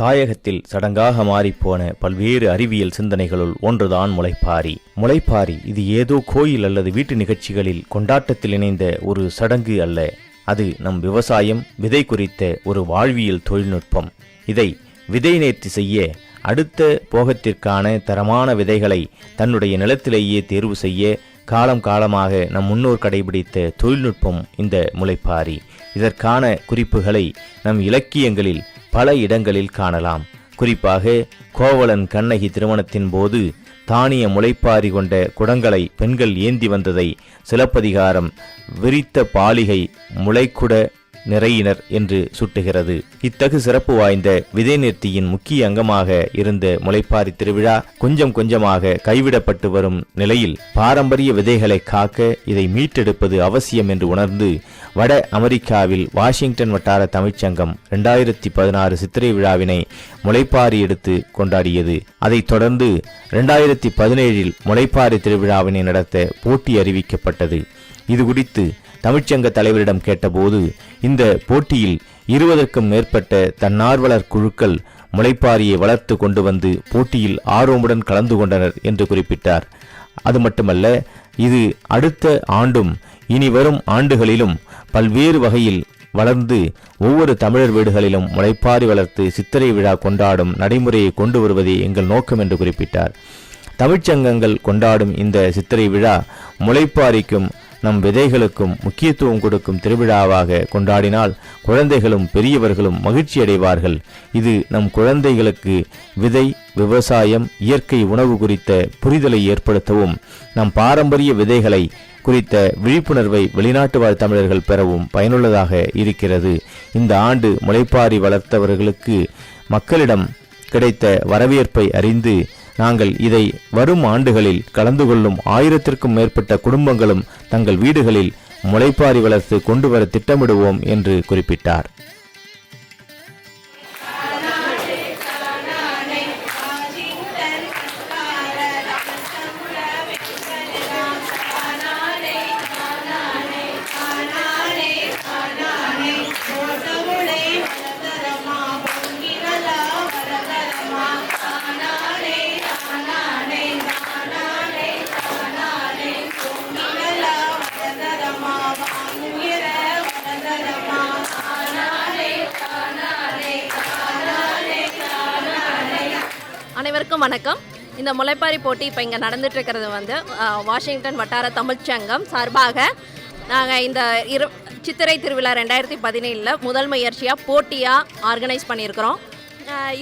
தாயகத்தில் சடங்காக மாறிப்போன பல்வேறு அறிவியல் சிந்தனைகளுள் ஒன்றுதான் முளைப்பாரி. முளைப்பாரி இது ஏதோ கோயில் அல்லது வீட்டு நிகழ்ச்சிகளில் கொண்டாட்டத்தில் இணைந்த ஒரு சடங்கு அல்ல. அது நம் விவசாயம் விதை குறித்த ஒரு வாழ்வியல் தொழில்நுட்பம். இதை விதை நேர்த்தி செய்ய அடுத்த போகத்திற்கான தரமான விதைகளை தன்னுடைய நிலத்திலேயே தேர்வு செய்ய காலம் காலமாக நம் முன்னோர் கடைபிடித்த தொழில்நுட்பம் இந்த முளைப்பாரி. இதற்கான குறிப்புகளை நம் இலக்கியங்களில் பல இடங்களில் காணலாம். குறிப்பாக கோவலன் கண்ணகி திருமணத்தின் போது தானிய முளைப்பாரி கொண்ட குடங்களை பெண்கள் ஏந்தி வந்ததை சிலப்பதிகாரம் விரித்த பாலிகை முளைக்குட நிறையினர் என்று சுட்டுகிறது. இத்தகு சிறப்பு வாய்ந்த விதைநிறுத்தியின் முக்கிய அங்கமாக இருந்த முளைப்பாரி திருவிழா கொஞ்சம் கொஞ்சமாக கைவிடப்பட்டு வரும் நிலையில் பாரம்பரிய விதைகளை காக்க இதை மீட்டெடுப்பது அவசியம் என்று உணர்ந்து வட அமெரிக்காவில் வாஷிங்டன் வட்டார தமிழ்ச்சங்கம் இரண்டாயிரத்தி பதினாறு சித்திரை விழாவினை முளைப்பாரி எடுத்து கொண்டாடியது. அதைத் தொடர்ந்து இரண்டாயிரத்தி பதினேழில் முளைப்பாரி திருவிழாவினை நடத்த போட்டி அறிவிக்கப்பட்டது. இது குறித்து தமிழ்ச்சங்க தலைவரிடம் கேட்டபோது இந்த போட்டியில் இருபதற்கும் மேற்பட்ட தன்னார்வலர் குழுக்கள் முளைப்பாரியை வளர்த்து கொண்டு வந்து போட்டியில் ஆர்வமுடன் கலந்து கொண்டனர் என்று குறிப்பிட்டார். அது மட்டுமல்ல இது அடுத்த ஆண்டும் இனி வரும் ஆண்டுகளிலும் பல்வேறு வகையில் வளர்ந்து ஒவ்வொரு தமிழர் வீடுகளிலும் முளைப்பாரி வளர்த்து சித்திரை விழா கொண்டாடும் நடைமுறையை கொண்டு வருவதே எங்கள் நோக்கம் என்று குறிப்பிட்டார். தமிழ்ச்சங்கங்கள் கொண்டாடும் இந்த சித்திரை விழா முளைப்பாரிக்கும் நம் விதைகளுக்கும் முக்கியத்துவம் கொடுக்கும் திருவிழாவாக கொண்டாடினால் குழந்தைகளும் பெரியவர்களும் மகிழ்ச்சி அடைவார்கள் இது நம் குழந்தைகளுக்கு விதை விவசாயம் இயற்கை உணவு குறித்த புரிதலை ஏற்படுத்தவும் நம் பாரம்பரிய விதைகளை குறித்த விழிப்புணர்வை வெளிநாட்டு வாழ் தமிழர்கள் பெறவும் பயனுள்ளதாக இருக்கிறது. இந்த ஆண்டு முளைப்பாரி வளர்த்தவர்களுக்கு மக்களிடம் கிடைத்த வரவேற்பை அறிந்து நாங்கள் இதை வரும் ஆண்டுகளில் கலந்து கொள்ளும் ஆயிரத்திற்கும் மேற்பட்ட குடும்பங்களும் தங்கள் வீடுகளில் முளைப்பாரி வளர்த்து கொண்டு வர திட்டமிடுவோம் என்று குறிப்பிட்டார். அனைவருக்கும் வணக்கம். இந்த முளைப்பாரி போட்டி இப்போ இங்கே நடந்துட்டு இருக்கிறது வந்து வாஷிங்டன் வட்டார தமிழ்ச்சங்கம் சார்பாக நாங்கள் இந்த இரு சித்திரை திருவிழா ரெண்டாயிரத்தி பதினேழில் முதல் முயற்சியாக போட்டியாக ஆர்கனைஸ் பண்ணியிருக்கிறோம்.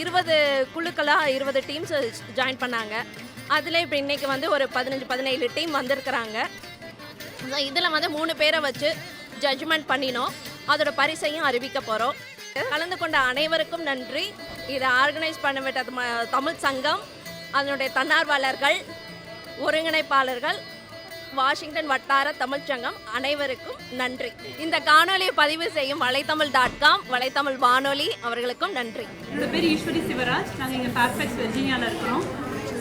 இருபது குழுக்களாக இருபது டீம்ஸ் ஜாயின் பண்ணாங்க. அதில் இப்போ இன்றைக்கி வந்து ஒரு பதினஞ்சு பதினேழு டீம் வந்திருக்கிறாங்க. இதில் வந்து மூணு பேரை வச்சு ஜட்ஜ்மெண்ட் பண்ணினோம். அதோட பரிசையும் அறிவிக்க போகிறோம் கலந்து கொண்ட அனைவருக்கும் நன்றி. இதை ஆர்கனைஸ் பண்ண விட்டது தமிழ் சங்கம் அதனுடைய தன்னார்வலர்கள் ஒருங்கிணைப்பாளர்கள் வாஷிங்டன் வட்டார தமிழ்ச் சங்கம் அனைவருக்கும் நன்றி. இந்த காணொலியை பதிவு செய்யும் வலைத்தமிழ் டாட் காம் வலைத்தமிழ் வானொலி அவர்களுக்கும் நன்றி. என்னோட பேர் ஈஸ்வரி சிவராஜ். நாங்கள் இங்கே பேர்ஃபெக்ட்ஸ் வெர்ஜீனியாவில் இருக்கிறோம்.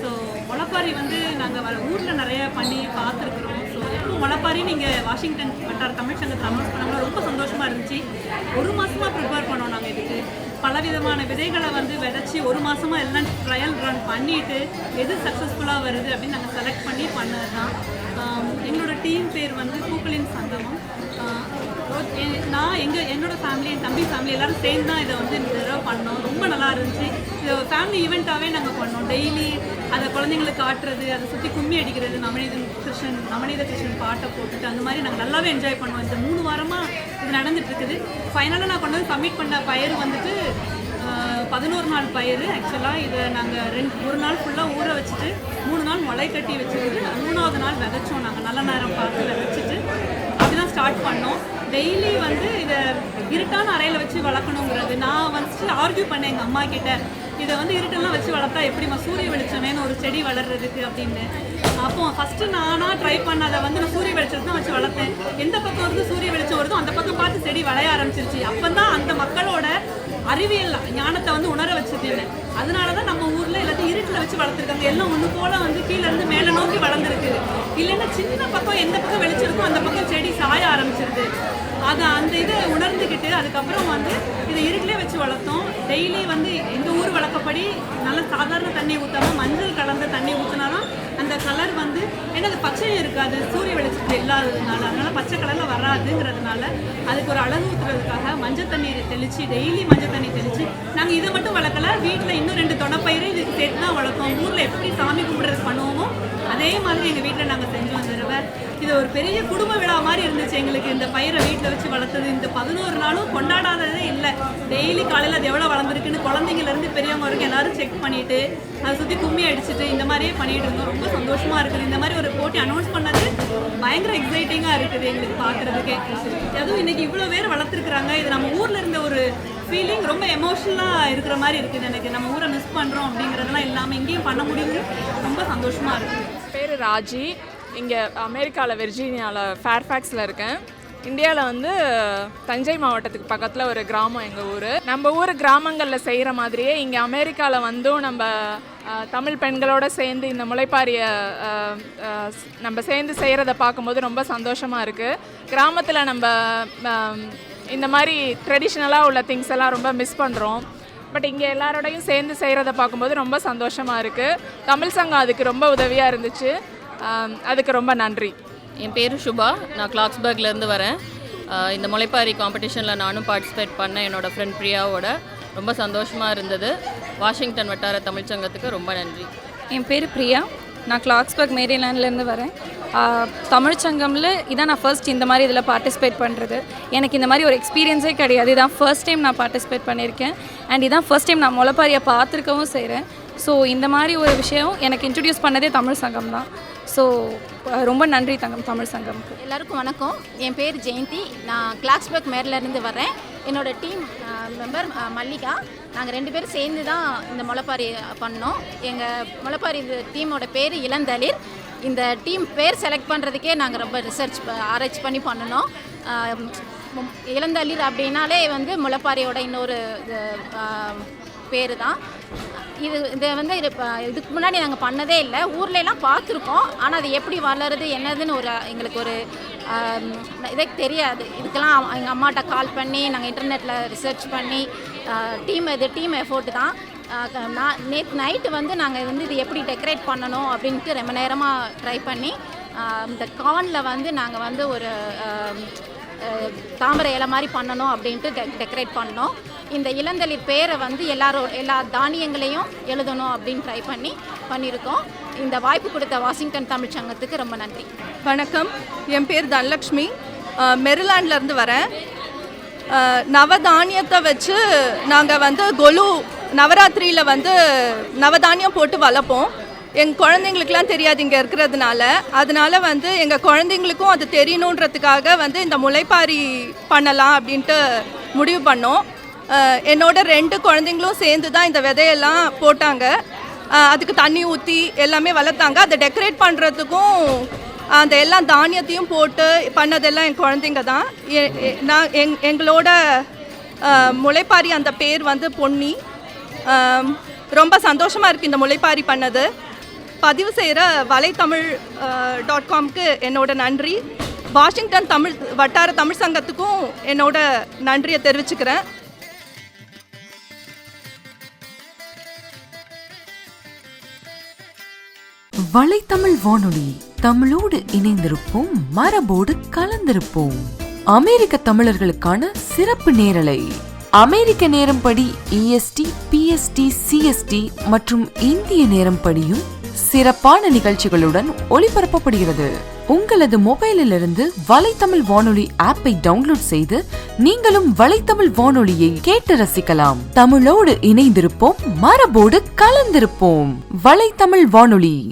ஸோ முளைப்பாரி வந்து நாங்கள் வர ஊரில் நிறைய பண்ணி பார்த்துருக்குறோம். ஸோ எப்போ முளப்பாரி நீங்கள் வாஷிங்டன் வட்டார தமிழ்ச்சங்கத்தை அனௌன்ஸ் பண்ணாங்க ரொம்ப சந்தோஷமாக இருந்துச்சு. ஒரு மாதமாக ப்ரிப்பேர் பண்ணோம் நாங்கள் இதுக்கு. பலவிதமான விதைகளை வந்து விதைச்சி ஒரு மாதமாக எல்லாம் ட்ரையல் ரன் பண்ணிவிட்டு எது சக்ஸஸ்ஃபுல்லாக வருது அப்படின்னு நாங்கள் செலக்ட் பண்ணி பண்ணது தான் எங்களோட டீம் பேர் வந்து பூக்களின் சங்கமம். நான் எங்கள் என்னோட ஃபேமிலி என் தம்பி ஃபேமிலி எல்லாரும் சேர்ந்து தான் இதை வந்து இந்த பண்ணோம். ரொம்ப நல்லா இருந்துச்சு. இது ஃபேமிலி ஈவெண்ட்டாகவே நாங்கள் பண்ணோம். டெய்லி அதை குழந்தைங்களுக்கு காட்டுறது அதை சுற்றி கும்மி அடிக்கிறது நவநீத கிருஷ்ணன் நவநீத கிருஷ்ணன் பாட்டை போட்டுட்டு அந்த மாதிரி நாங்கள் நல்லாவே என்ஜாய் பண்ணுவோம் இந்த மூணு வாரமாக இது நடந்துட்டு இருக்குது ஃபைனலாக நான் கொண்டு வந்து சப்மிட் பண்ண பயிர் வந்துட்டு பதினோரு நாள் பயிர். ஆக்சுவலாக இதை நாங்கள் ரெண்டு ஒரு நாள் ஃபுல்லாக ஊற வச்சுட்டு மூணு நாள் முளை கட்டி வச்சுருந்து மூணாவது நாள் விதைச்சோம் நாங்கள் நல்ல நேரம் பார்த்து டெய்லி வந்து இதை இருட்டான அறையில் வச்சு வளர்க்கணுங்கிறது. நான் வந்துட்டு ஆர்கியூ பண்ணேன் எங்கள் அம்மா கிட்ட. இதை வந்து இருட்டெல்லாம் வச்சு வளர்த்தா எப்படிம்மா சூரிய வெளிச்சமேன்னு ஒரு செடி வளர்றதுக்கு அப்படின்னு. அப்போ ஃபஸ்ட்டு நானாக ட்ரை பண்ணதை வந்து நான் சூரிய வெளிச்சத்தை தான் வச்சு வளர்த்தேன். எந்த பக்கம் வந்து சூரிய வெளிச்சம் வருதோ அந்த பக்கம் செடி வளைய ஆரம்பிச்சிருச்சு. அப்பந்தான் தான் அந்த மக்களோட அறிவியல் ஞானத்தை வந்து உணர வச்சது இல்லை அதனால தான் நம்ம ஊரில் எல்லாத்தையும் இருட்டில் வச்சு வளர்த்துருக்காங்க. எல்லாம் ஒன்று போல வந்து கீழே இருந்து மேலே நோக்கி வளர்ந்துருக்கு. இல்லைன்னா சின்ன பக்கம் எந்த பக்கம் வெளிச்சிருக்கோ அந்த பக்கம் செடி சாய ஆரம்பிச்சிருது. அதை அந்த இதை உணர்ந்துக்கிட்டு அதுக்கப்புறம் வந்து இதை இருட்டிலே வச்சு வளர்த்தோம். டெய்லி வந்து எங்கள் ஊர் வழக்கப்படி நல்ல சாதாரண தண்ணி ஊற்றாம மஞ்சள் கலந்த தண்ணி ஊற்றினாலும் அந்த கலர் வந்து ஏன்னா அது பச்சையும் இருக்காது. சூரிய வெளிச்சத்தில் இல்லாததுனால. அதனால பச்சை கலரில் வராதுங்கிறதுனால அதுக்கு ஒரு அழகு ஊற்றுறதுக்காக மஞ்சள் தண்ணி தெளித்து டெய்லி மஞ்சள் தண்ணி தெளித்து நாங்கள் இதை மட்டும் வளர்க்கல. வீட்டில் இன்னும் ரெண்டு தொடப்பயிரை இதுக்கு சேர்த்து தான் வளர்த்தோம். ஊரில் எப்படி சாமி பண்ணுவோமோ? அதே மாதிரி எங்கள் வீட்டில் நாங்கள் செஞ்சோம் வந்துடுவேன் இது ஒரு பெரிய குடும்ப விழா மாதிரி இருந்துச்சு எங்களுக்கு. இந்த பயிரை வீட்டில் வச்சு வளர்த்தது. இந்த பதினோரு நாளும் கொண்டாடாததே இல்லை. டெய்லி காலையில் அது எவ்வளோ வளர்ந்துருக்குன்னு குழந்தைங்கலேருந்து பெரியவங்க வரைக்கும் எல்லாரும் செக் பண்ணிட்டு அதை சுற்றி கும்மி அடிச்சுட்டு இந்த மாதிரியே பண்ணிட்டு இருந்தோம். ரொம்ப சந்தோஷமாக இருக்குது. இந்த மாதிரி ஒரு போட்டி அனௌன்ஸ் பண்ணது பயங்கர எக்ஸைட்டிங்காக இருக்குது எங்களுக்கு பார்க்குறதுக்கே அதுவும் இன்றைக்கி இவ்வளோ பேர் வளர்த்துருக்குறாங்க. இது நம்ம ஊரில் இருந்த ஒரு ஃபீலிங் ரொம்ப எமோஷனலாக இருக்கிற மாதிரி இருக்குது எனக்கு. நம்ம ஊரை மிஸ் பண்ணுறோம் அப்படிங்கிறதெல்லாம் இல்லாமல் எங்கேயும் பண்ண முடியுது ரொம்ப சந்தோஷமாக இருக்குது பேர் ராஜி. இங்கே அமெரிக்காவில் வெர்ஜீனியாவில் ஃபேர்ஃபேக்ஸில் இருக்கேன். இந்தியாவில் வந்து தஞ்சை மாவட்டத்துக்கு பக்கத்தில் ஒரு கிராமம் எங்கள் ஊர். நம்ம ஊர் கிராமங்களில் செய்கிற மாதிரியே இங்கே அமெரிக்காவில் வந்தும் நம்ம தமிழ் பெண்களோட சேர்ந்து இந்த முளைப்பாரியை நம்ம சேர்ந்து செய்கிறத பார்க்கும்போது ரொம்ப சந்தோஷமாக இருக்குது கிராமத்தில் நம்ம இந்த மாதிரி ட்ரெடிஷ்னலாக உள்ள திங்ஸ் எல்லாம் ரொம்ப மிஸ் பண்ணுறோம் பட் இங்கே எல்லாரோடையும் சேர்ந்து செய்கிறத பார்க்கும்போது ரொம்ப சந்தோஷமாக இருக்குது தமிழ் சங்கம் அதுக்கு ரொம்ப உதவியாக இருந்துச்சு. அதுக்கு ரொம்ப நன்றி. என் பேர் சுபா. நான் கிளாக்ஸ்பர்க்லேருந்து வரேன். இந்த முளைப்பாரி காம்படிஷனில் நானும் பார்ட்டிசிபேட் பண்ணேன் என்னோட ஃப்ரெண்ட் பிரியாவோட ரொம்ப சந்தோஷமாக இருந்தது. வாஷிங்டன் வட்டார தமிழ்ச்சங்கத்துக்கு ரொம்ப நன்றி. என் பேர் பிரியா. நான் கிளாக்ஸ்பர்க் மேரிலேண்ட்லேருந்து வரேன். தமிழ்ச்சங்கமில் தமிழ் சங்கமில் இதான் நான் ஃபர்ஸ்ட் இந்த மாதிரி இதில் பார்ட்டிசிபேட் பண்ணுறது எனக்கு இந்த மாதிரி ஒரு எக்ஸ்பீரியன்ஸே கிடையாது. இதான் ஃபர்ஸ்ட் டைம் நான் பார்ட்டிசிபேட் பண்ணியிருக்கேன். அண்ட் இதான் ஃபர்ஸ்ட் டைம் நான் முளப்பாரியை பார்த்துருக்கவும் செய்கிறேன். ஸோ இந்த மாதிரி ஒரு விஷயம் எனக்கு இன்ட்ரடியூஸ் பண்ணதே தமிழ் சங்கம் தான். ஸோ ரொம்ப நன்றி தங்கம் தமிழ் சங்கம்க்கு. எல்லாருக்கும் வணக்கம். என் பேர் ஜெயந்தி. நான் கிளாக்ஸ்பர்க் மேரிலேருந்து வரேன். என்னோட டீம் மெம்பர் மல்லிகா நாங்கள் ரெண்டு பேரும் சேர்ந்து தான் இந்த முளைப்பாரி பண்ணோம். எங்கள் முளைப்பாரி இது டீமோட பேர் இளந்தளிர். இந்த டீம் பேர் செலக்ட் பண்ணுறதுக்கே நாங்கள் ரொம்ப ரிசர்ச் ஆராய்ச்சி பண்ணி பண்ணினோம். இளந்தளிர் அப்படின்னாலே வந்து முளைப்பாரியோட இன்னொரு பேர் தான் இது இதை வந்து இது இதுக்கு முன்னாடி நாங்கள் பண்ணதே இல்லை. ஊர்ல பார்த்துருக்கோம். ஆனால் அது எப்படி வளருது என்னதுன்னு ஒரு எங்களுக்கு ஒரு இதே தெரியாது. இதுக்கெல்லாம் எங்கள் அம்மாட்ட கால் பண்ணி நாங்கள் இன்டர்நெட்டில் ரிசர்ச் பண்ணி டீம் இது டீம் எஃபோர்ட் தான். நான் நேற்று நைட்டு வந்து நாங்கள் வந்து இது எப்படி டெக்கரேட் பண்ணணும் அப்படின்ட்டு ரொம்ப நேரமாக ட்ரை பண்ணி இந்த கார்னில் வந்து நாங்கள் வந்து ஒரு தாமரை இலை மாதிரி பண்ணணும் அப்படின்ட்டு டெக்கரேட் பண்ணோம். இந்த இளந்தளிர் பேரை வந்து எல்லாரும் எல்லா தானியங்களையும் எழுதணும் அப்படின்னு ட்ரை பண்ணி பண்ணியிருக்கோம். இந்த வாய்ப்பு கொடுத்த வாஷிங்டன் தமிழ் சங்கத்துக்கு ரொம்ப நன்றி. வணக்கம். என் பேர் தனலக்ஷ்மி. மெரிலாண்ட்லேருந்து வரேன். நவதானியத்தை வச்சு நாங்கள் வந்து கொலு நவராத்திரியில் வந்து நவதானியம் போட்டு வளர்ப்போம். எங்கள் குழந்தைங்களுக்குலாம் தெரியாது இங்கே இருக்கிறதுனால. அதனால வந்து எங்கள் குழந்தைங்களுக்கும் அது தெரியணுன்றதுக்காக வந்து இந்த முளைப்பாரி பண்ணலாம் அப்படின்ட்டு முடிவு பண்ணோம். என்னோட ரெண்டு குழந்தைங்களும் சேர்ந்து தான் இந்த விதையெல்லாம் போட்டாங்க. அதுக்கு தண்ணி ஊற்றி எல்லாமே வளர்த்தாங்க. அதை டெக்கரேட் பண்ணுறதுக்கும் அந்த எல்லா தானியத்தையும் போட்டு பண்ணதெல்லாம் என் குழந்தைங்க தான். எ- நான் எங் எங்களோட முளைப்பாரி அந்த பேர் வந்து பொன்னி. ரொம்ப சந்தோஷமாக இருக்குது இந்த முளைப்பாரி பண்ணது. பதிவு செய்கிற வலைத்தமிழ் டாட் காம்க்கு என்னோட நன்றி. வாஷிங்டன் தமிழ் வட்டார தமிழ் சங்கத்துக்கும் என்னோட நன்றியை தெரிவிச்சுக்கிறேன். வலைத்தமிழ் வானொலி தமிழோடு இணைந்திருப்போம். மரபோடு கலந்திருப்போம். அமெரிக்க தமிழர்களுக்கான சிறப்பு நேரலை. அமெரிக்க நேரம்படி இஎஸ்டி பிஎஸ்டி சிஎஸ்டி மற்றும் இந்திய நேரம்படியும் சிறப்பான நிகழ்ச்சிகளுடன் ஒளிபரப்பப்படுகிறது. உங்களது மொபைலிலிருந்து வலைத்தமிழ் வானொலி ஆப்பை டவுன்லோட் செய்து நீங்களும் வலைத்தமிழ் வானொலியை கேட்டு ரசிக்கலாம். தமிழோடு இணைந்திருப்போம் மரபோடு கலந்திருப்போம். வலைத்தமிழ் வானொலி.